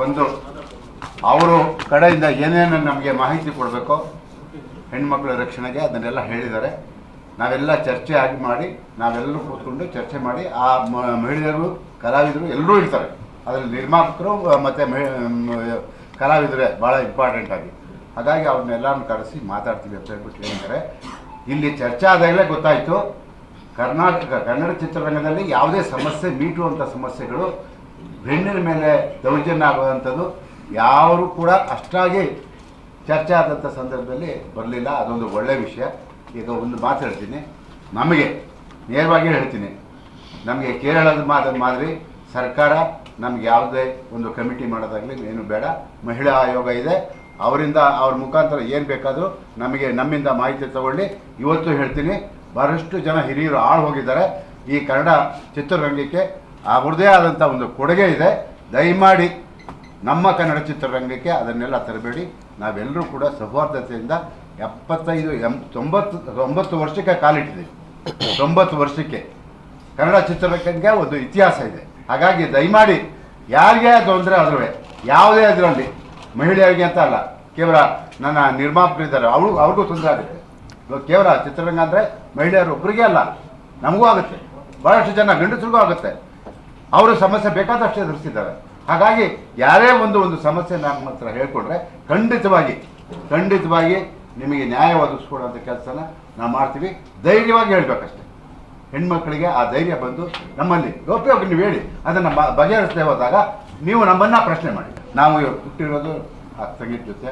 ಬಂದು ಅವರು ಕಡೆಯಿಂದ ಏನೇನು ನಮಗೆ ಮಾಹಿತಿ ಕೊಡಬೇಕೋ ಹೆಣ್ಮಕ್ಳ ರಕ್ಷಣೆಗೆ ಅದನ್ನೆಲ್ಲ ಹೇಳಿದ್ದಾರೆ. ನಾವೆಲ್ಲ ಚರ್ಚೆ ಆಗಿ ಮಾಡಿ, ನಾವೆಲ್ಲರೂ ಕೂತ್ಕೊಂಡು ಚರ್ಚೆ ಮಾಡಿ, ಆ ಮಹಿಳೆಯರು, ಕಲಾವಿದರು ಎಲ್ಲರೂ ಇರ್ತಾರೆ. ಅದರಲ್ಲಿ ನಿರ್ಮಾಪಕರು ಮತ್ತು ಕಲಾವಿದರೇ ಭಾಳ ಇಂಪಾರ್ಟೆಂಟ್ ಆಗಿ. ಹಾಗಾಗಿ ಅವ್ರನ್ನೆಲ್ಲರನ್ನು ಕರೆಸಿ ಮಾತಾಡ್ತೀವಿ ಅಂತ ಹೇಳ್ಬಿಟ್ಟು ಹೇಳಿದ್ದಾರೆ. ಇಲ್ಲಿ ಚರ್ಚೆ ಆದಾಗಲೇ ಗೊತ್ತಾಯಿತು, ಕರ್ನಾಟಕ, ಕನ್ನಡ ಚಿತ್ರರಂಗದಲ್ಲಿ ಯಾವುದೇ ಸಮಸ್ಯೆ, ಮೀಟುವಂಥ ಸಮಸ್ಯೆಗಳು ಹೆಣ್ಣಿನ ಮೇಲೆ ದೌರ್ಜನ್ಯ ಆಗುವಂಥದ್ದು ಯಾರು ಕೂಡ ಅಷ್ಟಾಗಿ ಚರ್ಚೆ ಆದಂಥ ಸಂದರ್ಭದಲ್ಲಿ ಬರಲಿಲ್ಲ. ಅದೊಂದು ಒಳ್ಳೆಯ ವಿಷಯ. ಈಗ ಒಂದು ಮಾತು ಹೇಳ್ತೀನಿ. ನಮಗೆ ನೇರವಾಗಿ ಹೇಳ್ತೀನಿ. ನಮಗೆ ಕೇರಳದ ಮಾದ ಮಾದರಿ, ಸರ್ಕಾರ ನಮ್ಗೆ ಯಾವುದೇ ಒಂದು ಕಮಿಟಿ ಮಾಡೋದಾಗಲಿ ಏನು ಬೇಡ. ಮಹಿಳಾ ಆಯೋಗ ಇದೆ. ಅವರಿಂದ ಅವ್ರ ಮುಖಾಂತರ ಏನು ಬೇಕಾದರೂ ನಮಗೆ ನಮ್ಮಿಂದ ಮಾಹಿತಿ ತಗೊಳ್ಳಿ. ಇವತ್ತು ಹೇಳ್ತೀನಿ, ಬಹಳಷ್ಟು ಜನ ಹಿರಿಯರು ಆಳು ಹೋಗಿದ್ದಾರೆ. ಈ ಕನ್ನಡ ಚಿತ್ರರಂಗಕ್ಕೆ ಅವ್ರದ್ದೇ ಆದಂಥ ಒಂದು ಕೊಡುಗೆ ಇದೆ. ದಯಮಾಡಿ ನಮ್ಮ ಕನ್ನಡ ಚಿತ್ರರಂಗಕ್ಕೆ ಅದನ್ನೆಲ್ಲ ತರಬೇಡಿ. ನಾವೆಲ್ಲರೂ ಕೂಡ ಸೌಹಾರ್ದತೆಯಿಂದ ಎಪ್ಪತ್ತೈದು, ಎಂ, ತೊಂಬತ್ತು ತೊಂಬತ್ತು ವರ್ಷಕ್ಕೆ ಕಾಲಿಟ್ಟಿದ್ದೀವಿ. ತೊಂಬತ್ತು ವರ್ಷಕ್ಕೆ. ಕನ್ನಡ ಚಿತ್ರರಂಗಕ್ಕೆ ಒಂದು ಇತಿಹಾಸ ಇದೆ. ಹಾಗಾಗಿ ದಯಮಾಡಿ ಯಾರಿಗೆ ತೊಂದರೆ ಆದ್ರೂ ಯಾವುದೇ ಅದರಲ್ಲಿ, ಮಹಿಳೆಯರಿಗೆ ಅಂತ ಅಲ್ಲ, ಕೇವಲ ನನ್ನ ನಿರ್ಮಾಪಕರಿದ್ದಾರೆ ಅವರು, ಅವ್ರಿಗೂ ತೊಂದರೆ ಆಗುತ್ತೆ. ಕೇವಲ ಚಿತ್ರರಂಗ ಅಂದರೆ ಮಹಿಳೆಯರು ಒಬ್ಬರಿಗೆ ಅಲ್ಲ, ನಮಗೂ ಆಗುತ್ತೆ. ಭಾಳಷ್ಟು ಜನ ಗಂಡಸರಿಗೂ ಆಗುತ್ತೆ. ಅವರು ಸಮಸ್ಯೆ ಬೇಕಾದಷ್ಟು ಎದುರಿಸಿದ್ದಾರೆ. ಹಾಗಾಗಿ ಯಾರೇ ಒಂದು ಒಂದು ಸಮಸ್ಯೆ ನಮ್ಮ ಹತ್ರ ಹೇಳ್ಕೊಂಡ್ರೆ ಖಂಡಿತವಾಗಿ ಖಂಡಿತವಾಗಿ ನಿಮಗೆ ನ್ಯಾಯ ಒದಗಿಸ್ಕೊಡುವಂಥ ಕೆಲಸನ ನಾವು ಮಾಡ್ತೀವಿ. ಧೈರ್ಯವಾಗಿ ಹೇಳ್ಬೇಕಷ್ಟೆ. ಹೆಣ್ಮಕ್ಳಿಗೆ ಆ ಧೈರ್ಯ ಬಂದು ನಮ್ಮಲ್ಲಿ ಗೌಪ್ಯವಾಗಿ ನೀವು ಹೇಳಿ, ಅದನ್ನು ಬಗೆಹರಿಸದೆ ಹೋದಾಗ ನೀವು ನಮ್ಮನ್ನ ಪ್ರಶ್ನೆ ಮಾಡಿ. ನಾವು ಹುಟ್ಟಿರೋದು ಆ ತಂಗಿದ ಜೊತೆ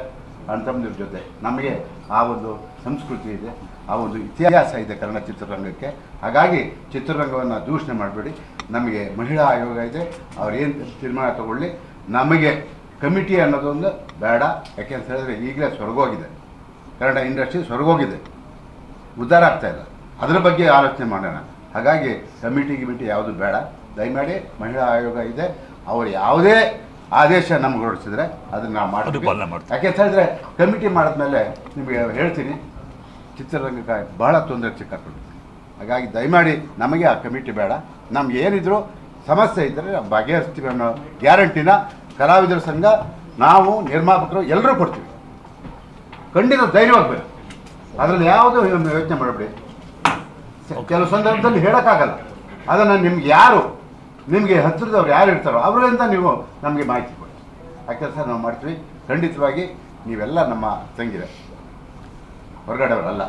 ಅಣ್ಣ ತಮ್ಮದಿರ ಜೊತೆ. ನಮಗೆ ಆ ಒಂದು ಸಂಸ್ಕೃತಿ ಇದೆ, ಆ ಒಂದು ಇತಿಹಾಸ ಇದೆ ಕನ್ನಡ ಚಿತ್ರರಂಗಕ್ಕೆ. ಹಾಗಾಗಿ ಚಿತ್ರರಂಗವನ್ನು ದೂಷಣೆ ಮಾಡಬೇಡಿ. ನಮಗೆ ಮಹಿಳಾ ಆಯೋಗ ಇದೆ, ಅವ್ರು ಏನು ತೀರ್ಮಾನ ತಗೊಳ್ಳಿ. ನಮಗೆ ಕಮಿಟಿ ಅನ್ನೋದೊಂದು ಬೇಡ. ಯಾಕೆಂತ ಹೇಳಿದ್ರೆ ಈಗಲೇ ಸ್ವರ್ಗೋಗಿದೆ. ಕನ್ನಡ ಇಂಡಸ್ಟ್ರಿ ಸ್ವರ್ಗೋಗಿದೆ. ಉದ್ಧಾರ ಆಗ್ತಾ ಇಲ್ಲ. ಅದರ ಬಗ್ಗೆ ಆಲೋಚನೆ ಮಾಡೋಣ. ಹಾಗಾಗಿ ಕಮಿಟಿ ಗಿಮಿಟಿ ಯಾವುದು ಬೇಡ. ದಯಮಾಡಿ ಮಹಿಳಾ ಆಯೋಗ ಇದೆ. ಅವರು ಯಾವುದೇ ಆದೇಶ ನಮ್ಗೆ ಹೊರಡಿಸಿದ್ರೆ ಅದನ್ನ ನಾವು ಅದು ಪಾಲನೆ ಮಾಡ್ತೀವಿ. ಯಾಕೆ ಯಾಕೆ ಹೇಳಿದ್ರೆ ಕಮಿಟಿ ಮಾಡಿದ್ಮೇಲೆ ನಿಮಗೆ ಹೇಳ್ತೀನಿ ಚಿತ್ರರಂಗಕ್ಕೆ ಬಹಳ ತೊಂದರೆ ಸಿಕ್ಕಾಕೊಂಡು ಹಾಗಾಗಿ ದಯಮಾಡಿ ನಮಗೆ ಆ ಕಮಿಟಿ ಬೇಡ. ನಮ್ಗೆ ಏನಿದ್ರು ಸಮಸ್ಯೆ ಇದ್ದರೆ ನಾವು ಬಗೆಹರಿಸ್ತೀವಿ ಅನ್ನೋ ಗ್ಯಾರಂಟಿನ ಕಲಾವಿದರ ಸಂಘ ನಾವು ನಿರ್ಮಾಪಕರು ಎಲ್ಲರೂ ಕೊಡ್ತೀವಿ. ಖಂಡಿತ ಧೈರ್ಯವಾಗಬೇಕು ಅದರಲ್ಲಿ ಯಾವುದು ಯೋಚನೆ ಮಾಡಬೇಡಿ. ಕೆಲವು ಸಂದರ್ಭದಲ್ಲಿ ಹೇಳೋಕ್ಕಾಗಲ್ಲ. ಅದನ್ನು ನಿಮ್ಗೆ ಯಾರು ನಿಮಗೆ ಹತ್ತಿರದವ್ರು ಯಾರು ಇರ್ತಾರೋ ಅವರಿಂದ ನೀವು ನಮಗೆ ಮಾಹಿತಿ ಕೊಡಿ. ಆ ಕೆಲಸ ನಾವು ಮಾಡ್ತೀವಿ? ಖಂಡಿತವಾಗಿ ನೀವೆಲ್ಲ ನಮ್ಮ ತಂಗಿರ. ಹೊರಗಡೆಯವರಲ್ಲ.